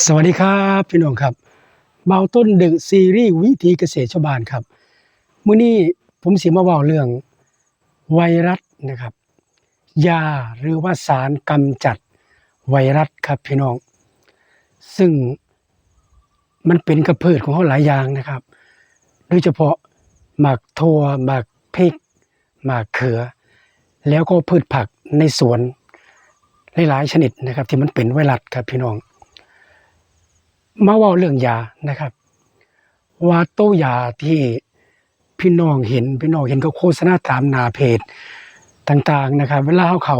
สวัสดีครับพี่น้องครับเบาต้นดึกซีรีส์วิธีเกษตรชาวบ้านครับมื้อนี้ผมสิมาเว้าเรื่องไวรัสนะครับ ยาหรือว่าสารกำจัดไวรัสครับพี่น้อง ซึ่งมันเป็นกับพืชของเขาหลายอย่างนะครับ โดยเฉพาะหมากทั่วหมากพริกหมากเขือ แล้วก็พืชผักในสวนหลายๆชนิดนะครับ ที่มันเป็นไวรัสครับพี่น้อง มาว่าเรื่องยานะครับ ว่าโต้ยาที่พี่น้องเห็นพี่น้องเห็นเขาโฆษณาตามนาเพจต่างๆนะครับ เวลาเขาเขา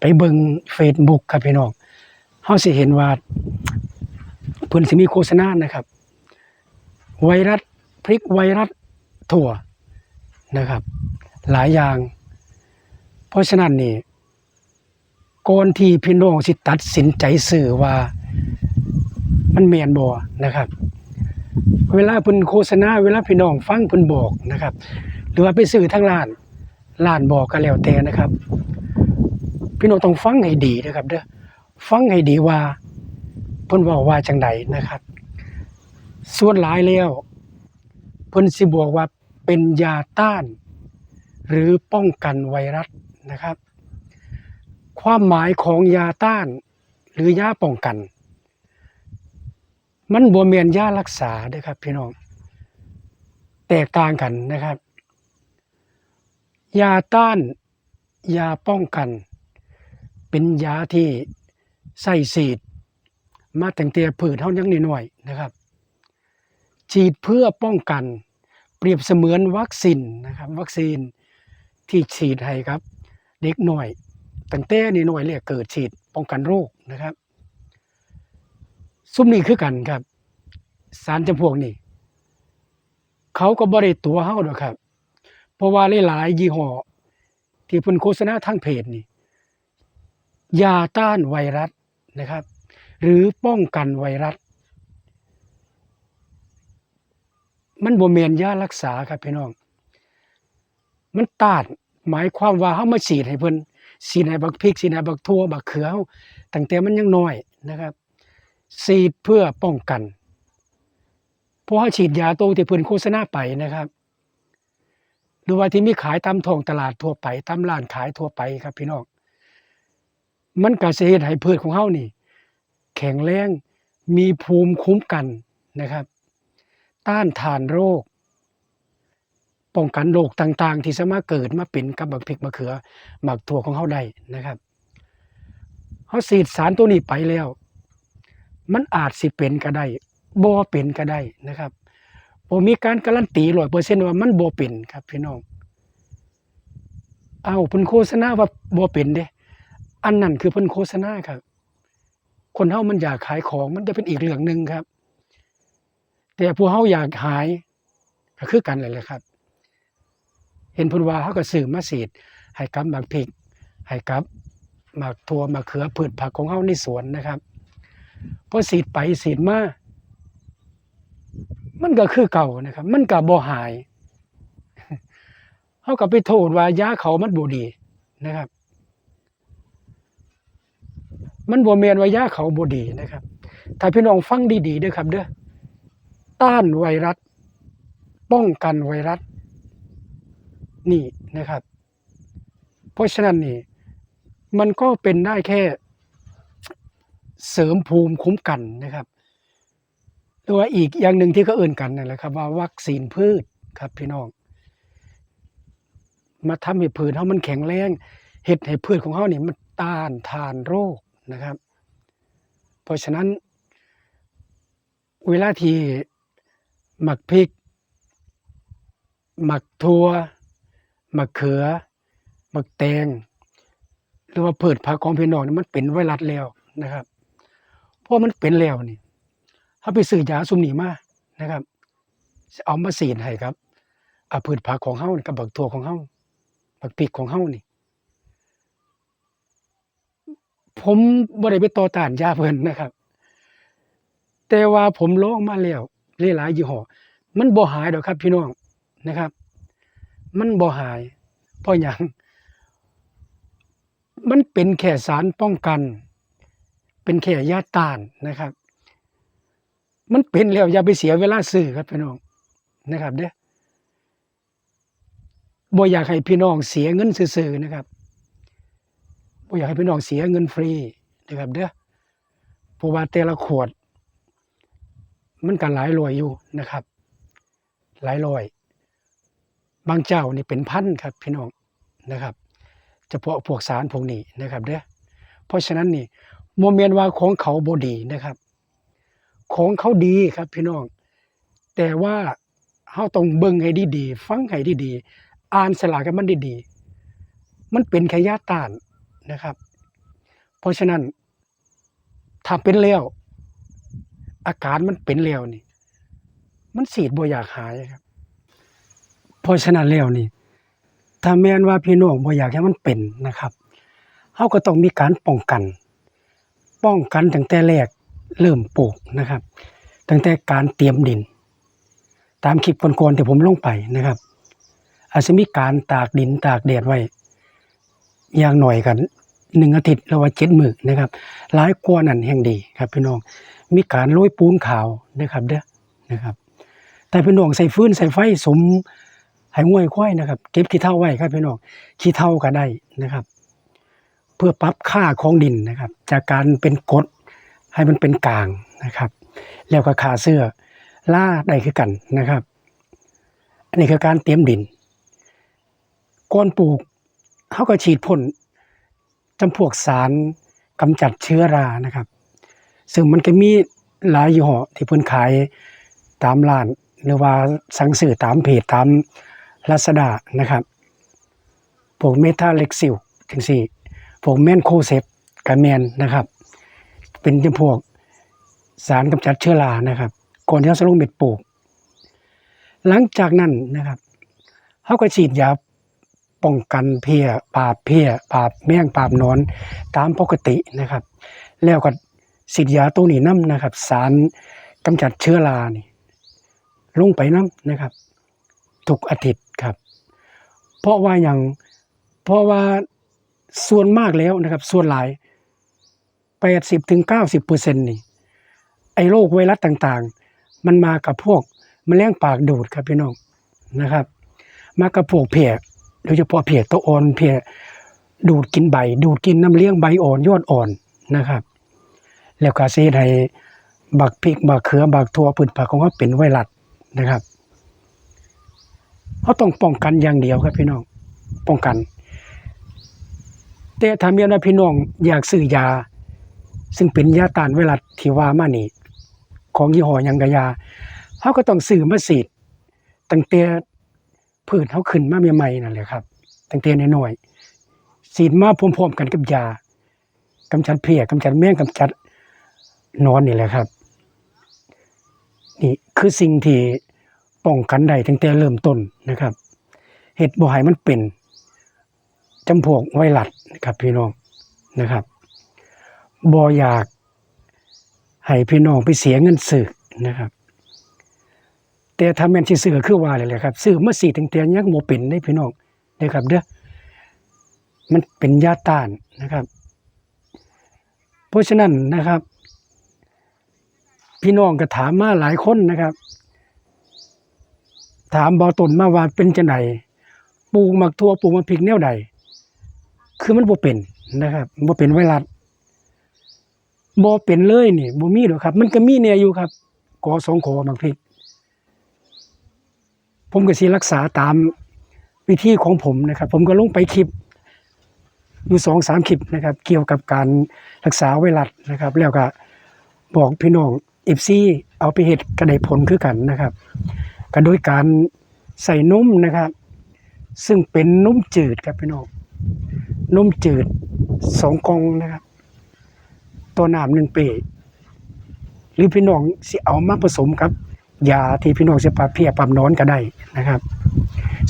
ไปเบิ่ง Facebook ครับพี่น้องเฮาสิเห็นว่าเพิ่นสิมีโฆษณานะครับ ไวรัสพริกไวรัสถั่วนะครับ หลายอย่าง เพราะฉะนั้นนี่ก่อนที่พี่น้องสิตัดสินใจซื้อว่า มันแมนบ่นะครับ เวลาเพิ่นโฆษณาเวลาพี่น้องฟังเพิ่นบอกนะครับ หรือว่าไปซื้อทางร้านร้านบอกก็แล้วแต่นะครับ พี่น้องต้องฟังให้ดีนะครับเด้อฟังให้ดีว่าเพิ่นเว้าว่าจังใดนะครับ ส่วนหลายแล้วเพิ่นสิบอกว่าเป็นยาต้าน หรือป้องกันไวรัสนะครับ ความหมายของยาต้าน หรือยาป้องกัน มันบ่แม่นยารักษาด้อครับ พี่น้อง แตกต่างกันนะครับ ยาต้าน ยาป้องกัน เป็นยาที่ใส่ฉีด มาแตั้งแต่พืชเฮายังน้อยนะครับ ฉีดเพื่อป้องกัน เปรียบเสมือนวัคซีนนะครับ วัคซีนที่ฉีดให้ครับ เด็กน้อยตั้งแต่น้อยๆเลยกเกิดฉีดป้องกันโรคนะครับ ซุมนี้คือกันครับ สารจำพวกนี้เขาก็บ่ได้ตัวเฮาดอกครับ เพราะว่าหลายๆยี่ห้อที่เพิ่นโฆษณาทางเพจนี่ยาต้านไวรัสนะครับ หรือป้องกันไวรัส มันบ่แม่นยารักษาครับพี่น้อง มันต้านหมายความว่าเฮามาฉีดให้เพิ่นฉีดให้บักพริกฉีดให้บักทั่วบักเขือเฮาตั้งแต่มันยังน้อยนะครับ ฉีดเพื่อป้องกัน เพราะว่าฉีดยาตัวที่เพิ่นโฆษณาไปนะครับ หรือว่าที่มีขายตามท้องตลาดทั่วไปตามร้านขายทั่วไปครับพี่น้องมันก็สิเฮ็ดให้พืชของเฮานี่ แข็งแรงมีภูมิคุ้มกันนะครับ ต้านทานโรค ป้องกันโรคต่างๆ ที่สามารถเกิดมาเป็นกับบักพริกมะเขือหมักถั่วของเฮาได้นะครับเฮาฉีดสารตัวนี้ไปแล้ว มันอาจสิเป็นก็ได้บ่เป็นก็ได้นะครับบ่มีการการันตี100%ว่ามันบ่เป็นครับพี่น้อง เอาเพิ่นโฆษณาว่าบ่เป็นเด้ อันนั้นคือเพิ่นโฆษณาครับ คนเฮามันอยากขายของมันจะเป็นอีกเรื่องหนึ่งครับ แต่พวกเฮาอยากหายก็คือกันนั่นแหละครับ เห็นเพิ่นว่าเฮาก็ซื้อมาฉีดให้กับหมากพริกให้กับหมากถั่วหมากเขือพืชผักของเฮาในสวนนะครับ พอฉีดไปฉีดมามันก็คือเก่านะครับ มันก็บ่หายเฮาก็ไปโทษว่ายาเขามันบ่ดีนะครับ มันบ่แม่นว่ายาเขาบ่ดีนะครับ ถ้าพี่น้องฟังดีๆด้อครับ เด้อต้านไวรัส ป้องกันไวรัส นี่นะครับ เพราะฉะนั้นนี่ มันก็เป็นได้แค่ เสริมภูมิคุ้มกันนะครับหรือว่าอีกอย่างหนึ่งที่เขาเอิ้นกันนั่นแหละครับว่าวัคซีนพืชครับพี่น้อง มาทำให้พืชเฮามันแข็งแรงเฮ็ดให้พืชของเฮานี่มันต้านทานโรคนะครับ เพราะฉะนั้น เวลาที่หมักพริก หมักถั่วหมักเขือ หมักแตง หรือว่าพืชผักของพี่น้องนี่มันเป็นไวรัสแล้วนะครับ ราะมันเป็นแล้วนี่เฮาไปซื้อยาซุมนีมานะครับเอามาฉีดให้ครับอ่าพืชผักของเฮานี่กับบักถั่วของเฮาบักพริกของเฮานี่ ผมบ่ได้ไปต่อต้านยาเพิ่นนะครับ แต่ว่าผมลองมาแล้วหลายๆยี่ห้อมันบ่หายดอกครับ พี่น้องนะครับ มันบ่หายเพราะหยังมันเป็นแค่สารป้องกัน เป็นแค่ยาต้านนะครับ มันเป็นแล้วอย่าไปเสียเวลาซื้อครับพี่น้องนะครับเด้อบ่อยากให้พี่น้องเสียเงินซื่อๆนะครับบ่อยากให้พี่น้องเสียเงินฟรีนะครับเด้อเพราะว่าแต่ละขวด มันก็หลายรอยอยู่นะครับ หลายรอย บางเจ้านี่เป็นพันครับพี่น้องนะครับเฉพาะพวกสารพวกนี้นะครับเด้อเพราะฉะนั้นนี่ โมเมนว่าของเขาบดีนะครับ ของเขาดีครับพี่น้อง แต่ว่าเฮาต้องเบิ่งให้ดีๆฟังให้ดีๆอ่านสลากให้มันดีๆมันเป็นแค่ยาต้านนะครับ เพราะฉะนั้นถ้าเป็นแล้วอาการมันเป็นแล้วนี่ มันสีดบ่อยากหายครับ เพราะฉะนั้นแล้วนี่ ถ้าแม่นว่าพี่น้องบ่อยากให้มันเป็นนะครับเฮาก็ต้องมีการป้องกัน ป้องกันตั้งแต่แรกเริ่มปลูกนะครับ ตั้งแต่การเตรียมดิน ตามคลิปก่อนๆที่ผมลงไปนะครับ อาจจะมีการตากดินตากแดดไว้ อย่างหน่อยกันหนึ่งอาทิตย์หรือว่าเจ็ดมือนะครับ หลายกว่านั้นแห่งดีครับพี่น้อง มีการโรยปูนขาวนะครับเด้อนะครับ แต่พี่น้องใส่ฟืนใส่ไฟสมให้ง่วยควายนะครับ เก็บขี้เถ้าไว้ครับพี่น้องขี้เถ้าก็ได้นะครับ เพื่อปรับค่าของดินนะครับ จากการเป็นกดให้มันเป็นกลางนะครับ แล้วก็ขาเสื้อล่าได้คือกันนะครับ อันนี้คือการเตรียมดินก่อนปลูกเขาก็ฉีดพ่นจำพวกสารกำจัดเชื้อรานะครับ ซึ่งมันก็มีหลายยี่ห้อที่เพิ่นขายตามร้าน หรือว่าสั่งซื้อตามเพจตามลาซาด้านะครับพวกเมทาเล็กซิลถึงสี่ พวกแมนโคเซปกับแมนนะครับ เป็นจำพวกสารกำจัดเชื้อรานะครับ ก่อนที่เราจะลงเม็ดปลูก หลังจากนั้นนะครับเขาก็ฉีดยาป้องกันเพี้ยปราบเพี้ยปราบแมงปราบนอนตามปกตินะครับ แล้วก็ฉีดยาตัวนี้น้ำนะครับ สารกำจัดเชื้อรานี่ลงไปน้ำนะครับทุกอาทิตย์ครับ เพราะว่าอย่างเพราะว่า ส่วนมากแล้วนะครับ ส่วนหลายแปดสิบถึงเก้าสิบเปอร์เซ็นต์นี่ไอ้โรคไวรัสต่างๆ มันมากับพวกแมลงปากดูดครับพี่น้องนะครับ มากับพวกเพียโดยเฉพาะเพียตัวอ่อนเพียดูดกินใบ ดูดกินน้ำเลี้ยงใบอ่อนยอดอ่อนนะครับ แล้วก็ซีให้บักพริกบักเขือบักทั่วพืชผักของเขาเป็นไวรัสนะครับเขาต้องป้องกันอย่างเดียวครับพี่น้อง ป้องกัน แต่ถ้ามีว่าพี่น้องอยากซื้อยา ซึ่งเป็นยาต้านไวรัสที่ว่ามานี่ ของยี่ห้อหยังกะยาเขาก็ต้องซื้อมาฉีดตั้งแต่พืชเขาขึ้นมาใหม่ๆนั่นแหละครับตั้งแต่น้อยๆฉีดมาพร้อมๆกันกับยากำจัดเพลี้ยกำจัดแมงกำจัดนอนนี่แหละครับ นี่คือสิ่งที่ป้องกันได้ตั้งแต่เริ่มต้นนะครับเห็ดบ่ให้มันเป็น จำพวกไวรัสนะครับพี่น้องนะครับบ่อยากให้พี่น้องไปเสียเงินซื้อนะครับ แต่ถ้าแม่นสิซื้อคือว่าเลยแหละครับซื้อมาสีตั้งแต่ยังบ่เป็นได้พี่น้องนะครับเด้อมันเป็นยาต้านนะครับ เพราะฉะนั้นนะครับ พี่น้องก็ถามมาหลายคนนะครับ ถามบาตนมาว่าเป็นจังไดปลูกหมักทั่วปลูกมักพริกแนวใด คือมันบ่เป็นนะครับบ่เป็นไวรัสบ่เป็นเลยนี่บ่มีดอกครับ มันก็มีแน่อยู่ครับกอสองขอหมักพริก ผมก็สิรักษาตามวิธีของผมนะครับ ผมก็ลงไปคลิปอยู่สองสามคลิปนะครับ เกี่ยวกับการรักษาไวรัสนะครับ แล้วก็บอกพี่น้องเอฟซีเอาไปเห็ดกระไดผลคือกันนะครับก็โดยการใส่นุ่มนะครับ ซึ่งเป็นนุ่มจืดครับพี่น้อง นุ่มจืดสองกองนะครับตัวน้ำหนึ่งเปรหรือพี่น้องสิเอามาผสมกับยาที่พี่น้องจะปราเพียปรับหนอนก็ได้นะครับ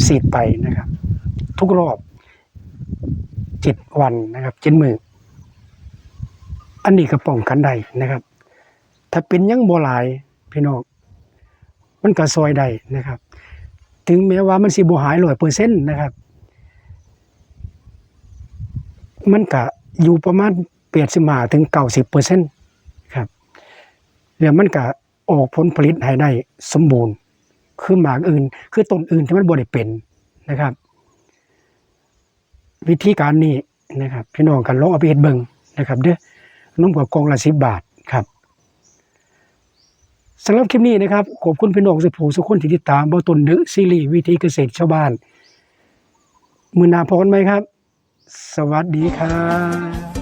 สีดไปนะครับ ทุกรอบเจ็ดวันนะครับเจ็ดมืออันนี้ก็ป้องกันได้นะครับ ถ้าเป็นยังบ่หลายพี่น้องมันก็ซอยได้นะครับ ถึงแม้ว่ามันสิบ่หายร้อยเปอร์เซ็นต์นะครับ มันก็อยู่ประมาณเปียดสิบาถึงเก้าสิบเปอร์เซ็นต์ครับแล้วมันก็ออกผลผลิตให้ได้สมบูรณ์ คือหมากอื่น คือต้นอื่นที่มันบ่ได้เป็นนะครับ วิธีการนี้นะครับ พี่น้องกันลองเอาไปเฮ็ดเบิงนะครับ เด้อนมกับกล่องละ10บาทครับสำหรับคลิปนี้นะครับขอบคุณพี่น้องสุภูสุกคนที่ติดตามเบ่ต้นดึกซีรีส์วิธีเกษตรชาวบ้านมือนาพบกันไหมครับ สวัสดีครับ